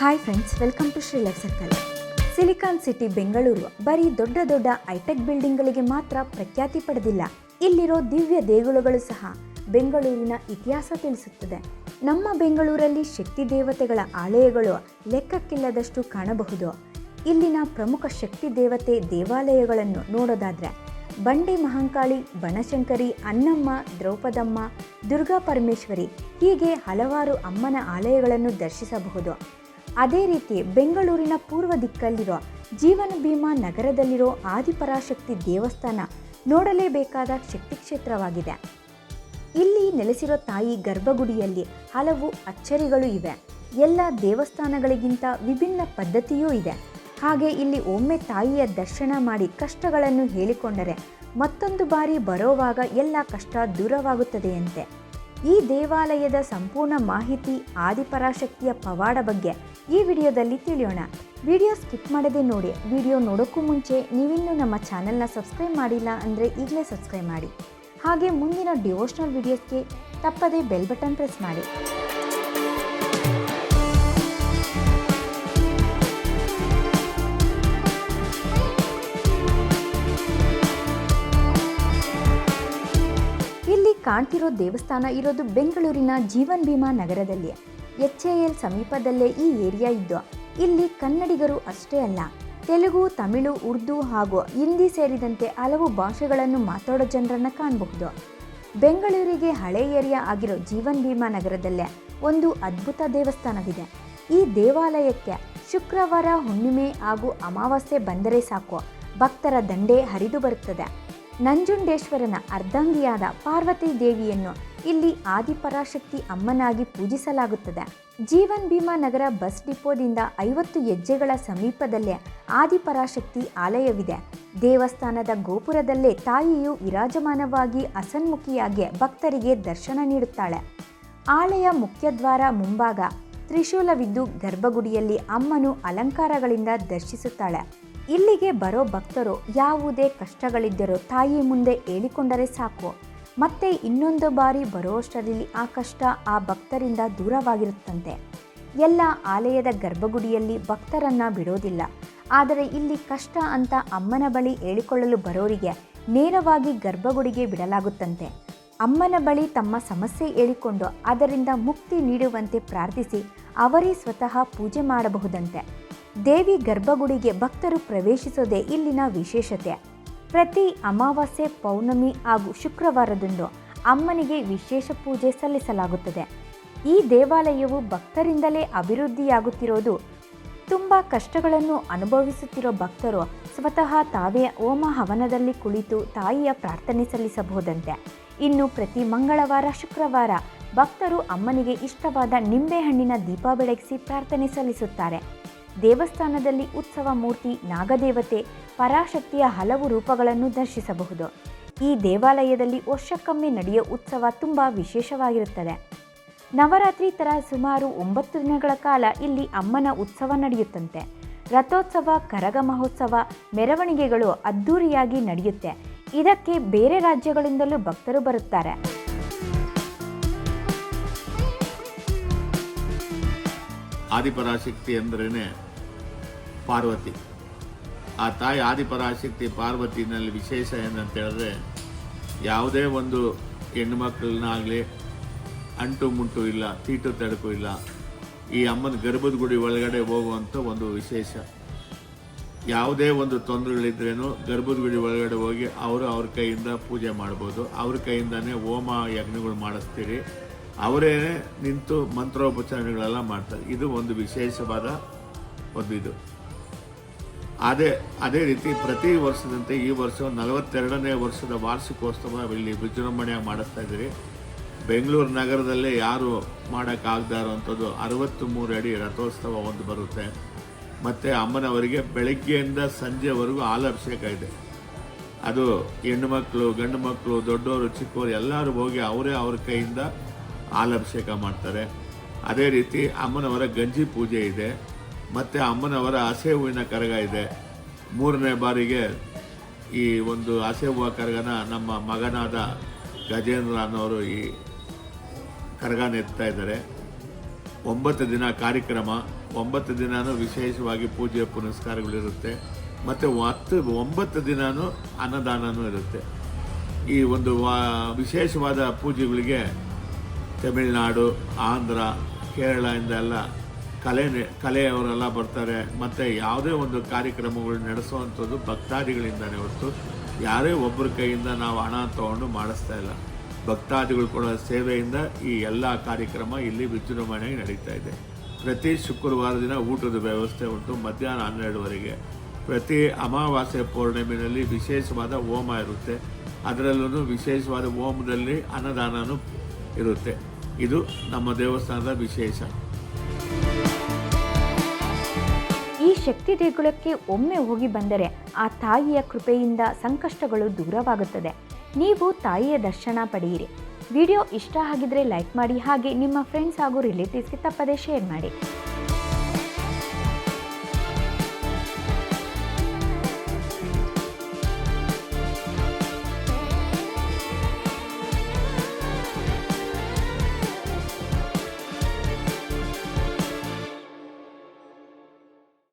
Hi friends welcome to Shri Life Circle Silicon City Bengaluru ಬರೀ ದೊಡ್ಡ ದೊಡ್ಡ hi-tech ಬಿಲ್ಡಿಂಗ್ಗಳಿಗೆ ಮಾತ್ರ ಪ್ರಖ್ಯಾತಿ ಪಡೆದಿಲ್ಲ. ಇಲ್ಲಿರೋ ದಿವ್ಯ ದೇಗುಲಗಳು ಸಹ ಬೆಂಗಳೂರಿನ ಇತಿಹಾಸ ತಿಳಿಸುತ್ತದೆ. ನಮ್ಮ ಬೆಂಗಳೂರಲ್ಲಿ ಶಕ್ತಿ ದೇವತೆಗಳ ಆಲಯಗಳು ಲೆಕ್ಕಕ್ಕಿಲ್ಲದಷ್ಟು ಕಾಣಬಹುದು. ಇಲ್ಲಿನ ಪ್ರಮುಖ ಶಕ್ತಿ ದೇವತೆ ದೇವಾಲಯಗಳನ್ನು ನೋಡೋದಾದ್ರೆ ಬಂಡೆ ಮಹಾಂಕಾಳಿ, ಬನಶಂಕರಿ, ಅನ್ನಮ್ಮ, ದ್ರೌಪದಮ್ಮ ದುರ್ಗಾ ಪರಮೇಶ್ವರಿ ಹೀಗೆ ಹಲವಾರು ಅಮ್ಮನ ಆಲಯಗಳನ್ನು ದರ್ಶಿಸಬಹುದು. ಅದೇ ರೀತಿ ಬೆಂಗಳೂರಿನ ಪೂರ್ವ ದಿಕ್ಕಲ್ಲಿರೋ ಜೀವನ ಭೀಮಾ ನಗರದಲ್ಲಿರೋ ಆದಿಪರಾಶಕ್ತಿ ದೇವಸ್ಥಾನ ನೋಡಲೇಬೇಕಾದ ಶಕ್ತಿ ಕ್ಷೇತ್ರವಾಗಿದೆ. ಇಲ್ಲಿ ನೆಲೆಸಿರೋ ತಾಯಿ ಗರ್ಭಗುಡಿಯಲ್ಲಿ ಹಲವು ಅಚ್ಚರಿಗಳು ಇವೆ. ಎಲ್ಲ ದೇವಸ್ಥಾನಗಳಿಗಿಂತ ವಿಭಿನ್ನ ಪದ್ಧತಿಯೂ ಇದೆ. ಹಾಗೆ ಇಲ್ಲಿ ಒಮ್ಮೆ ತಾಯಿಯ ದರ್ಶನ ಮಾಡಿ ಕಷ್ಟಗಳನ್ನು ಹೇಳಿಕೊಂಡರೆ ಮತ್ತೊಂದು ಬಾರಿ ಬರೋವಾಗ ಎಲ್ಲ ಕಷ್ಟ ದೂರವಾಗುತ್ತದೆಯಂತೆ. ಈ ದೇವಾಲಯದ ಸಂಪೂರ್ಣ ಮಾಹಿತಿ ಆದಿಪರಾಶಕ್ತಿಯ ಪವಾಡ ಬಗ್ಗೆ ಈ ವಿಡಿಯೋದಲ್ಲಿ ತಿಳಿಯೋಣ. ವಿಡಿಯೋ ಸ್ಕಿಪ್ ಮಾಡದೆ ನೋಡಿ. ವಿಡಿಯೋ ನೋಡೋಕ್ಕೂ ಮುಂಚೆ ನೀವಿನ್ನೂ ನಮ್ಮ ಚಾನೆಲ್ನ ಸಬ್ಸ್ಕ್ರೈಬ್ ಮಾಡಿಲ್ಲ ಅಂದರೆ ಈಗಲೇ ಸಬ್ಸ್ಕ್ರೈಬ್ ಮಾಡಿ. ಹಾಗೆ ಮುಂದಿನ ಡಿವೋಷನಲ್ ವಿಡಿಯೋಸ್ಗೆ ತಪ್ಪದೇ ಬೆಲ್ ಬಟನ್ ಪ್ರೆಸ್ ಮಾಡಿ. ಇಲ್ಲಿ ಕಾಣ್ತಿರೋ ದೇವಸ್ಥಾನ ಇರೋದು ಬೆಂಗಳೂರಿನ ಜೀವನ್ ಭೀಮಾ ನಗರದಲ್ಲಿ ಎಚ್ ಎ ಎಲ್ ಸಮೀಪದಲ್ಲೇ ಈ ಏರಿಯಾ ಇದ್ದು, ಇಲ್ಲಿ ಕನ್ನಡಿಗರು ಅಷ್ಟೇ ಅಲ್ಲ, ತೆಲುಗು, ತಮಿಳು, ಉರ್ದು ಹಾಗೂ ಹಿಂದಿ ಸೇರಿದಂತೆ ಹಲವು ಭಾಷೆಗಳನ್ನು ಮಾತಾಡೋ ಜನರನ್ನ ಕಾಣಬಹುದು. ಬೆಂಗಳೂರಿಗೆ ಹಳೆ ಏರಿಯಾ ಆಗಿರೋ ಜೀವನ್ ಭೀಮಾ ನಗರದಲ್ಲೇ ಒಂದು ಅದ್ಭುತ ದೇವಸ್ಥಾನವಿದೆ. ಈ ದೇವಾಲಯಕ್ಕೆ ಶುಕ್ರವಾರ ಹುಣ್ಣಿಮೆ ಹಾಗೂ ಅಮಾವಾಸ್ಯೆ ಬಂದರೆ ಸಾಕು, ಭಕ್ತರ ದಂಡೆ ಹರಿದು ಬರುತ್ತದೆ. ನಂಜುಂಡೇಶ್ವರನ ಅರ್ಧಾಂಗಿಯಾದ ಪಾರ್ವತಿ ದೇವಿಯನ್ನು ಇಲ್ಲಿ ಆದಿಪರಾಶಕ್ತಿ ಅಮ್ಮನಾಗಿ ಪೂಜಿಸಲಾಗುತ್ತದೆ. ಜೀವನ್ ಭೀಮಾ ನಗರ ಬಸ್ ಡಿಪೋದಿಂದ ಐವತ್ತು ಹೆಜ್ಜೆಗಳ ಸಮೀಪದಲ್ಲೇ ಆದಿಪರಾಶಕ್ತಿ ಆಲಯವಿದೆ. ದೇವಸ್ಥಾನದ ಗೋಪುರದಲ್ಲೇ ತಾಯಿಯು ವಿರಾಜಮಾನವಾಗಿ ಅಸನ್ಮುಖಿಯಾಗಿ ಭಕ್ತರಿಗೆ ದರ್ಶನ ನೀಡುತ್ತಾಳೆ. ಆಲಯ ಮುಖ್ಯದ್ವಾರ ಮುಂಭಾಗ ತ್ರಿಶೂಲವಿದ್ದು ಗರ್ಭಗುಡಿಯಲ್ಲಿ ಅಮ್ಮನು ಅಲಂಕಾರಗಳಿಂದ ದರ್ಶಿಸುತ್ತಾಳೆ. ಇಲ್ಲಿಗೆ ಬರೋ ಭಕ್ತರು ಯಾವುದೇ ಕಷ್ಟಗಳಿದ್ದರೂ ತಾಯಿ ಮುಂದೆ ಹೇಳಿಕೊಂಡರೆ ಸಾಕು. ಮತ್ತೆ ಇನ್ನೊಂದು ಬಾರಿ ಬರುವಷ್ಟರಲ್ಲಿ ಆ ಕಷ್ಟ ಆ ಭಕ್ತರಿಂದ ದೂರವಾಗಿರುತ್ತಂತೆ. ಎಲ್ಲ ಆಲಯದ ಗರ್ಭಗುಡಿಯಲ್ಲಿ ಭಕ್ತರನ್ನ ಬಿಡೋದಿಲ್ಲ. ಆದರೆ ಇಲ್ಲಿ ಕಷ್ಟ ಅಂತ ಅಮ್ಮನ ಬಳಿ ಹೇಳಿಕೊಳ್ಳಲು ಬರೋರಿಗೆ ನೇರವಾಗಿ ಗರ್ಭಗುಡಿಗೆ ಬಿಡಲಾಗುತ್ತಂತೆ. ಅಮ್ಮನ ಬಳಿ ತಮ್ಮ ಸಮಸ್ಯೆ ಹೇಳಿಕೊಂಡು ಅದರಿಂದ ಮುಕ್ತಿ ನೀಡುವಂತೆ ಪ್ರಾರ್ಥಿಸಿ ಅವರೇ ಸ್ವತಃ ಪೂಜೆ ಮಾಡಬಹುದಂತೆ. ದೇವಿ ಗರ್ಭಗುಡಿಗೆ ಭಕ್ತರು ಪ್ರವೇಶಿಸೋದೇ ಇಲ್ಲಿನ ವಿಶೇಷತೆ. ಪ್ರತಿ ಅಮಾವಾಸ್ಯೆ ಪೌರ್ಣಮಿ ಹಾಗೂ ಶುಕ್ರವಾರದಂದು ಅಮ್ಮನಿಗೆ ವಿಶೇಷ ಪೂಜೆ ಸಲ್ಲಿಸಲಾಗುತ್ತದೆ. ಈ ದೇವಾಲಯವು ಭಕ್ತರಿಂದಲೇ ಅಭಿವೃದ್ಧಿಯಾಗುತ್ತಿರೋದು ತುಂಬ ಕಷ್ಟಗಳನ್ನು ಅನುಭವಿಸುತ್ತಿರೋ ಭಕ್ತರು ಸ್ವತಃ ತಾವೇ ಓಮ ಹವನದಲ್ಲಿ ಕುಳಿತು ತಾಯಿಯ ಪ್ರಾರ್ಥನೆ ಸಲ್ಲಿಸಬಹುದಂತೆ. ಇನ್ನು ಪ್ರತಿ ಮಂಗಳವಾರ, ಶುಕ್ರವಾರ ಭಕ್ತರು ಅಮ್ಮನಿಗೆ ಇಷ್ಟವಾದ ನಿಂಬೆಹಣ್ಣಿನ ದೀಪ ಬೆಳಗಿಸಿ ಪ್ರಾರ್ಥನೆ ಸಲ್ಲಿಸುತ್ತಾರೆ. ದೇವಸ್ಥಾನದಲ್ಲಿ ಉತ್ಸವ ಮೂರ್ತಿ ನಾಗದೇವತೆ, ಪರಾಶಕ್ತಿಯ ಹಲವು ರೂಪಗಳನ್ನು ದರ್ಶಿಸಬಹುದು. ಈ ದೇವಾಲಯದಲ್ಲಿ ವರ್ಷಕ್ಕೊಮ್ಮೆ ನಡೆಯೋ ಉತ್ಸವ ತುಂಬ ವಿಶೇಷವಾಗಿರುತ್ತದೆ. ನವರಾತ್ರಿ ಥರ ಸುಮಾರು ಒಂಬತ್ತು ದಿನಗಳ ಕಾಲ ಇಲ್ಲಿ ಅಮ್ಮನ ಉತ್ಸವ ನಡೆಯುತ್ತಂತೆ. ರಥೋತ್ಸವ, ಕರಗ ಮಹೋತ್ಸವ, ಮೆರವಣಿಗೆಗಳು ಅದ್ಧೂರಿಯಾಗಿ ನಡೆಯುತ್ತೆ. ಇದಕ್ಕೆ ಬೇರೆ ರಾಜ್ಯಗಳಿಂದಲೂ ಭಕ್ತರು ಬರುತ್ತಾರೆ. ಆದಿಪರಾಶಕ್ತಿ ಅಂದ್ರೇ ಪಾರ್ವತಿ. ಆ ತಾಯಿ ಆದಿಪರಾಶಕ್ತಿ ಪಾರ್ವತಿನಲ್ಲಿ ವಿಶೇಷ ಏನಂತ ಹೇಳಿದ್ರೆ ಯಾವುದೇ ಒಂದು ಹೆಣ್ಣು ಮಕ್ಕಳನ್ನಾಗಲಿ ಅಂಟು ಮುಂಟು ಇಲ್ಲ, ತೀಟು ತಡಕು ಇಲ್ಲ, ಈ ಅಮ್ಮನ ಗರ್ಭದ ಗುಡಿ ಒಳಗಡೆ ಹೋಗುವಂಥ ಒಂದು ವಿಶೇಷ. ಯಾವುದೇ ಒಂದು ತೊಂದರೆಗಳಿದ್ರೇನು ಗರ್ಭದ ಗುಡಿ ಒಳಗಡೆ ಹೋಗಿ ಅವರು ಅವ್ರ ಕೈಯಿಂದ ಪೂಜೆ ಮಾಡ್ಬೋದು. ಅವ್ರ ಕೈಯಿಂದನೇ ಹೋಮ ಯಜ್ಞಗಳು ಮಾಡಿಸ್ತೀರಿ. ಅವರೇ ನಿಂತು ಮಂತ್ರೋಪಚಾರಗಳೆಲ್ಲ ಮಾಡ್ತಾರೆ. ಇದು ಒಂದು ವಿಶೇಷವಾದ ಒಂದು ಇದು. ಅದೇ ಅದೇ ರೀತಿ ಪ್ರತಿ ವರ್ಷದಂತೆ ಈ ವರ್ಷ ನಲವತ್ತೆರಡನೇ ವರ್ಷದ ವಾರ್ಷಿಕೋತ್ಸವ ಇಲ್ಲಿ ವಿಜೃಂಭಣೆಯಾಗಿ ಮಾಡಿಸ್ತಾ ಇದ್ದೀರಿ. ಬೆಂಗಳೂರು ನಗರದಲ್ಲೇ ಯಾರು ಮಾಡೋಕ್ಕಾಗದೇ ಇರೋವಂಥದ್ದು ಅರವತ್ತು ಮೂರು ಅಡಿ ರಥೋತ್ಸವ ಒಂದು ಬರುತ್ತೆ. ಮತ್ತು ಅಮ್ಮನವರಿಗೆ ಬೆಳಗ್ಗೆಯಿಂದ ಸಂಜೆವರೆಗೂ ಹಾಲಾಭಿಷೇಕ ಇದೆ. ಅದು ಹೆಣ್ಣು ಮಕ್ಕಳು, ಗಂಡು ಮಕ್ಕಳು, ದೊಡ್ಡವರು, ಚಿಕ್ಕವರು ಎಲ್ಲರೂ ಹೋಗಿ ಅವರೇ ಅವ್ರ ಕೈಯಿಂದ ಹಾಲಾಭಿಷೇಕ ಮಾಡ್ತಾರೆ. ಅದೇ ರೀತಿ ಅಮ್ಮನವರ ಗಂಜಿ ಪೂಜೆ ಇದೆ. ಮತ್ತು ಅಮ್ಮನವರ ಹಸೆ ಹೂವಿನ ಕರಗ ಇದೆ. ಮೂರನೇ ಬಾರಿಗೆ ಈ ಒಂದು ಹಸೆ ಹೂವ ಕರಗನ ನಮ್ಮ ಮಗನಾದ ಗಜೇಂದ್ರ ಅನ್ನೋರು ಈ ಕರಗನ ಎತ್ತಾ ಇದ್ದಾರೆ. ಒಂಬತ್ತು ದಿನ ಕಾರ್ಯಕ್ರಮ, ಒಂಬತ್ತು ದಿನವೂ ವಿಶೇಷವಾಗಿ ಪೂಜೆ ಪುನಸ್ಕಾರಗಳಿರುತ್ತೆ ಮತ್ತು ಹತ್ತು, ಒಂಬತ್ತು ದಿನವೂ ಅನ್ನದಾನವೂ ಇರುತ್ತೆ. ಈ ಒಂದು ವಿಶೇಷವಾದ ಪೂಜೆಗಳಿಗೆ ತಮಿಳುನಾಡು, ಆಂಧ್ರ ಕೇರಳದಿಂದ ಎಲ್ಲ ಕಲೆ ಕಲೆಯವರೆಲ್ಲ ಬರ್ತಾರೆ. ಮತ್ತು ಯಾವುದೇ ಒಂದು ಕಾರ್ಯಕ್ರಮಗಳು ನಡೆಸುವಂಥದ್ದು ಭಕ್ತಾದಿಗಳಿಂದಲೇ ಹೊರತು ಯಾರೇ ಒಬ್ಬರ ಕೈಯಿಂದ ನಾವು ಹಣ ತಗೊಂಡು ಮಾಡಿಸ್ತಾ ಇಲ್ಲ. ಭಕ್ತಾದಿಗಳು ಕೊಡೋ ಸೇವೆಯಿಂದ ಈ ಎಲ್ಲ ಕಾರ್ಯಕ್ರಮ ಇಲ್ಲಿ ವಿಜೃಂಭಣೆಯಾಗಿ ನಡೀತಾ ಇದೆ. ಪ್ರತಿ ಶುಕ್ರವಾರ ದಿನ ಊಟದ ವ್ಯವಸ್ಥೆ ಉಂಟು. ಮಧ್ಯಾಹ್ನ ಹನ್ನೆರಡುವರೆಗೆ. ಪ್ರತಿ ಅಮಾವಾಸ್ಯ ಪೌರ್ಣಿಮೆಯಲ್ಲಿ ವಿಶೇಷವಾದ ಹೋಮ ಇರುತ್ತೆ. ಅದರಲ್ಲೂ ವಿಶೇಷವಾದ ಹೋಮದಲ್ಲಿ ಅನ್ನದಾನನೂ ಇರುತ್ತೆ. ಇದು ನಮ್ಮ ದೇವಸ್ಥಾನದ ವಿಶೇಷ. ಈ ಶಕ್ತಿ ದೇಗುಲಕ್ಕೆ ಒಮ್ಮೆ ಹೋಗಿ ಬಂದರೆ ಆ ತಾಯಿಯ ಕೃಪೆಯಿಂದ ಸಂಕಷ್ಟಗಳು ದೂರವಾಗುತ್ತದೆ. ನೀವು ತಾಯಿಯ ದರ್ಶನ ಪಡೆಯಿರಿ. ವಿಡಿಯೋ ಇಷ್ಟ ಆಗಿದ್ರೆ ಲೈಕ್ ಮಾಡಿ ಹಾಗೆ ನಿಮ್ಮ ಫ್ರೆಂಡ್ಸ್ ಹಾಗೂ ರಿಲೇಟಿವ್ಸ್ಗೆ ತಪ್ಪದೇ ಶೇರ್ ಮಾಡಿ.